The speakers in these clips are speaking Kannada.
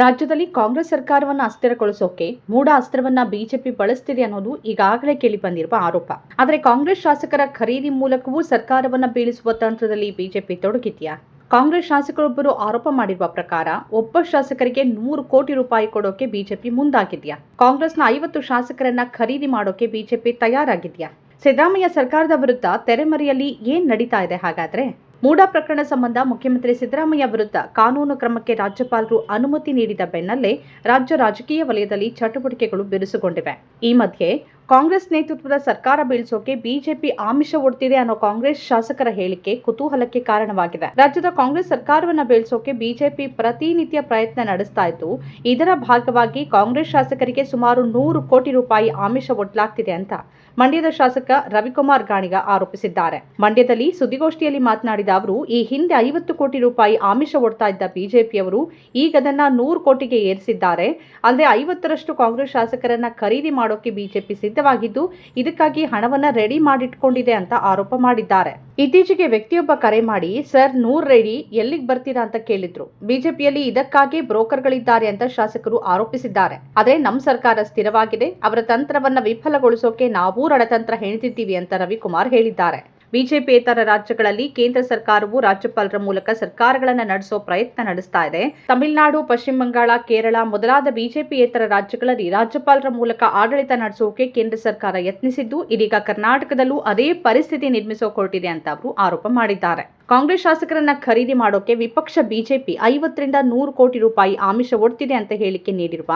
ರಾಜ್ಯದಲ್ಲಿ ಕಾಂಗ್ರೆಸ್ ಸರ್ಕಾರವನ್ನ ಅಸ್ಥಿರಗೊಳಿಸೋಕೆ ಮೂಢ ಅಸ್ತ್ರವನ್ನ ಬಿಜೆಪಿ ಬಳಸ್ತಿದೆ ಅನ್ನೋದು ಈಗಾಗಲೇ ಕೇಳಿ ಬಂದಿರುವ ಆರೋಪ. ಆದರೆ ಕಾಂಗ್ರೆಸ್ ಶಾಸಕರ ಖರೀದಿ ಮೂಲಕವೂ ಸರ್ಕಾರವನ್ನ ಬೀಳಿಸುವ ತಂತ್ರದಲ್ಲಿ ಬಿಜೆಪಿ ತೊಡಗಿದೆಯಾ? ಕಾಂಗ್ರೆಸ್ ಶಾಸಕರೊಬ್ಬರು ಆರೋಪ ಮಾಡಿರುವ ಪ್ರಕಾರ ಒಬ್ಬ ಶಾಸಕರಿಗೆ ನೂರು ಕೋಟಿ ರೂಪಾಯಿ ಕೊಡೋಕೆ ಬಿಜೆಪಿ ಮುಂದಾಗಿದೆಯಾ? ಕಾಂಗ್ರೆಸ್ನ ಐವತ್ತು ಶಾಸಕರನ್ನ ಖರೀದಿ ಮಾಡೋಕೆ ಬಿಜೆಪಿ ತಯಾರಾಗಿದೆಯಾ? ಸಿದ್ದರಾಮಯ್ಯ ಸರ್ಕಾರದ ವಿರುದ್ಧ ತೆರೆಮರೆಯಲ್ಲಿ ಏನ್ ನಡೀತಾ ಇದೆ ಹಾಗಾದ್ರೆ? ಮೂಡ ಪ್ರಕರಣ ಸಂಬಂಧ ಮುಖ್ಯಮಂತ್ರಿ ಸಿದ್ದರಾಮಯ್ಯ ವಿರುದ್ಧ ಕಾನೂನು ಕ್ರಮಕ್ಕೆ ರಾಜ್ಯಪಾಲರು ಅನುಮತಿ ನೀಡಿದ ಬೆನ್ನಲ್ಲೇ ರಾಜ್ಯ ರಾಜಕೀಯ ವಲಯದಲ್ಲಿ ಚಟುವಟಿಕೆಗಳು ಬಿರುಸುಗೊಂಡಿವೆ. ಈ ಮಧ್ಯೆ ಕಾಂಗ್ರೆಸ್ ನೇತೃತ್ವದ ಸರ್ಕಾರ ಬೀಳಿಸೋಕೆ ಬಿಜೆಪಿ ಆಮಿಷ ಒಡ್ತಿದೆ ಅನ್ನೋ ಕಾಂಗ್ರೆಸ್ ಶಾಸಕರ ಹೇಳಿಕೆ ಕುತೂಹಲಕ್ಕೆ ಕಾರಣವಾಗಿದೆ. ರಾಜ್ಯದ ಕಾಂಗ್ರೆಸ್ ಸರ್ಕಾರವನ್ನ ಬೀಳಿಸೋಕೆ ಬಿಜೆಪಿ ಪ್ರತಿನಿತ್ಯ ಪ್ರಯತ್ನ ನಡೆಸ್ತಾ ಇತ್ತು. ಇದರ ಭಾಗವಾಗಿ ಕಾಂಗ್ರೆಸ್ ಶಾಸಕರಿಗೆ ಸುಮಾರು ನೂರು ಕೋಟಿ ರೂಪಾಯಿ ಆಮಿಷ ಒಡ್ಲಾಗ್ತಿದೆ ಅಂತ ಮಂಡ್ಯದ ಶಾಸಕ ರವಿಕುಮಾರ್ ಗಾಣಿಗ ಆರೋಪಿಸಿದ್ದಾರೆ. ಮಂಡ್ಯದಲ್ಲಿ ಸುದ್ದಿಗೋಷ್ಠಿಯಲ್ಲಿ ಮಾತನಾಡಿದ ಅವರು, ಈ ಹಿಂದೆ ಐವತ್ತು ಕೋಟಿ ರೂಪಾಯಿ ಆಮಿಷ ಒಡ್ತಾ ಇದ್ದ ಬಿಜೆಪಿಯವರು ಈಗ ಅದನ್ನ ನೂರು ಕೋಟಿಗೆ ಏರಿಸಿದ್ದಾರೆ. ಅಂದ್ರೆ ಐವತ್ತರಷ್ಟು ಕಾಂಗ್ರೆಸ್ ಶಾಸಕರನ್ನ ಖರೀದಿ ಮಾಡೋಕೆ ಬಿಜೆಪಿ ಸಿದ್ಧವಾಗಿದ್ದು ಇದಕ್ಕಾಗಿ ಹಣವನ್ನ ರೆಡಿ ಮಾಡಿಟ್ಕೊಂಡಿದೆ ಅಂತ ಆರೋಪ ಮಾಡಿದ್ದಾರೆ. ಇತ್ತೀಚೆಗೆ ವ್ಯಕ್ತಿಯೊಬ್ಬ ಕರೆ ಮಾಡಿ, ಸರ್, ನೂರ್ ರೆಡಿ ಎಲ್ಲಿಗೆ ಬರ್ತೀರಾ ಅಂತ ಕೇಳಿದ್ರು. ಬಿಜೆಪಿಯಲ್ಲಿ ಇದಕ್ಕಾಗಿ ಬ್ರೋಕರ್ಗಳಿದ್ದಾರೆ ಅಂತ ಶಾಸಕರು ಆರೋಪಿಸಿದ್ದಾರೆ. ಆದರೆ ನಮ್ಮ ಸರ್ಕಾರ ಸ್ಥಿರವಾಗಿದೆ, ಅವರ ತಂತ್ರವನ್ನ ವಿಫಲಗೊಳಿಸೋಕೆ ನಾವೂ ರಣತಂತ್ರ ಹೇಳ್ತಿದ್ದೀವಿ ಅಂತ ರವಿಕುಮಾರ್ ಹೇಳಿದ್ದಾರೆ. ಬಿಜೆಪಿಯೇತರ ರಾಜ್ಯಗಳಲ್ಲಿ ಕೇಂದ್ರ ಸರ್ಕಾರವು ರಾಜ್ಯಪಾಲರ ಮೂಲಕ ಸರ್ಕಾರಗಳನ್ನು ನಡೆಸೋ ಪ್ರಯತ್ನ ನಡೆಸ್ತಾ ಇದೆ. ತಮಿಳುನಾಡು, ಪಶ್ಚಿಮ ಬಂಗಾಳ, ಕೇರಳ ಮೊದಲಾದ ಬಿಜೆಪಿಯೇತರ ರಾಜ್ಯಗಳಲ್ಲಿ ರಾಜ್ಯಪಾಲರ ಮೂಲಕ ಆಡಳಿತ ನಡೆಸೋಕೆ ಕೇಂದ್ರ ಸರ್ಕಾರ ಯತ್ನಿಸಿದ್ದು, ಇದೀಗ ಕರ್ನಾಟಕದಲ್ಲೂ ಅದೇ ಪರಿಸ್ಥಿತಿ ನಿರ್ಮಿಸೋಕೊಟ್ಟಿದೆ ಅಂತ ಅವರು ಆರೋಪ ಮಾಡಿದ್ದಾರೆ. ಕಾಂಗ್ರೆಸ್ ಶಾಸಕರನ್ನ ಖರೀದಿ ಮಾಡೋಕೆ ವಿಪಕ್ಷ ಬಿಜೆಪಿ ಐವತ್ತರಿಂದ ನೂರು ಕೋಟಿ ರೂಪಾಯಿ ಆಮಿಷ ಒಡ್ತಿದೆ ಅಂತ ಹೇಳಿಕೆ ನೀಡಿರುವ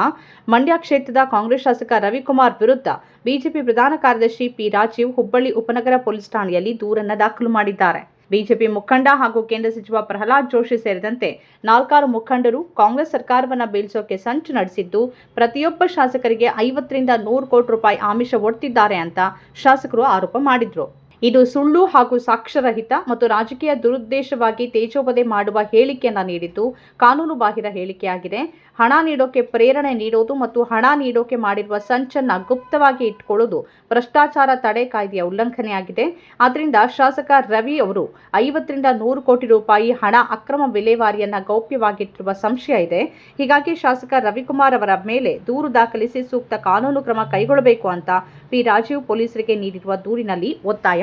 ಮಂಡ್ಯ ಕ್ಷೇತ್ರದ ಕಾಂಗ್ರೆಸ್ ಶಾಸಕ ರವಿಕುಮಾರ್ ವಿರುದ್ಧ ಬಿಜೆಪಿ ಪ್ರಧಾನ ಕಾರ್ಯದರ್ಶಿ ಪಿ ರಾಜೀವ್ ಹುಬ್ಬಳ್ಳಿ ಉಪನಗರ ಪೊಲೀಸ್ ಠಾಣೆಯಲ್ಲಿ ದೂರನ್ನ ದಾಖಲು ಮಾಡಿದ್ದಾರೆ. ಬಿಜೆಪಿ ಮುಖಂಡ ಹಾಗೂ ಕೇಂದ್ರ ಸಚಿವ ಪ್ರಹ್ಲಾದ್ ಜೋಶಿ ಸೇರಿದಂತೆ ನಾಲ್ಕಾರು ಮುಖಂಡರು ಕಾಂಗ್ರೆಸ್ ಸರ್ಕಾರವನ್ನ ಬೀಳಿಸೋಕೆ ಸಂಚು ನಡೆಸಿದ್ದು, ಪ್ರತಿಯೊಬ್ಬ ಶಾಸಕರಿಗೆ ಐವತ್ತರಿಂದ ನೂರು ಕೋಟಿ ರೂಪಾಯಿ ಆಮಿಷ ಒಡ್ತಿದ್ದಾರೆ ಅಂತ ಶಾಸಕರು ಆರೋಪ ಮಾಡಿದ್ರು. ಇದು ಸುಳ್ಳು ಹಾಗೂ ಸಾಕ್ಷ್ಯರಹಿತ ಮತ್ತು ರಾಜಕೀಯ ದುರುದ್ದೇಶವಾಗಿ ತೇಜೋವಧೆ ಮಾಡುವ ಹೇಳಿಕೆಯನ್ನು ನೀಡಿದ್ದು ಕಾನೂನು ಬಾಹಿರ ಹೇಳಿಕೆಯಾಗಿದೆ. ಹಣ ನೀಡೋಕೆ ಪ್ರೇರಣೆ ನೀಡೋದು ಮತ್ತು ಹಣ ನೀಡೋಕೆ ಮಾಡಿರುವ ಸಂಚನ್ನ ಗುಪ್ತವಾಗಿ ಇಟ್ಕೊಳ್ಳೋದು ಭ್ರಷ್ಟಾಚಾರ ತಡೆ ಕಾಯ್ದೆಯ ಉಲ್ಲಂಘನೆಯಾಗಿದೆ. ಆದ್ದರಿಂದ ಶಾಸಕ ರವಿ ಅವರು ಐವತ್ತರಿಂದ ನೂರು ಕೋಟಿ ರೂಪಾಯಿ ಹಣ ಅಕ್ರಮ ವಿಲೇವಾರಿಯನ್ನ ಗೌಪ್ಯವಾಗಿಟ್ಟಿರುವ ಸಂಶಯ ಇದೆ. ಹೀಗಾಗಿ ಶಾಸಕ ರವಿಕುಮಾರ್ ಅವರ ಮೇಲೆ ದೂರು ದಾಖಲಿಸಿ ಸೂಕ್ತ ಕಾನೂನು ಕ್ರಮ ಕೈಗೊಳ್ಳಬೇಕು ಅಂತ ಪಿ ರಾಜೀವ್ ಪೊಲೀಸರಿಗೆ ನೀಡಿರುವ ದೂರಿನಲ್ಲಿ ಒತ್ತಾಯ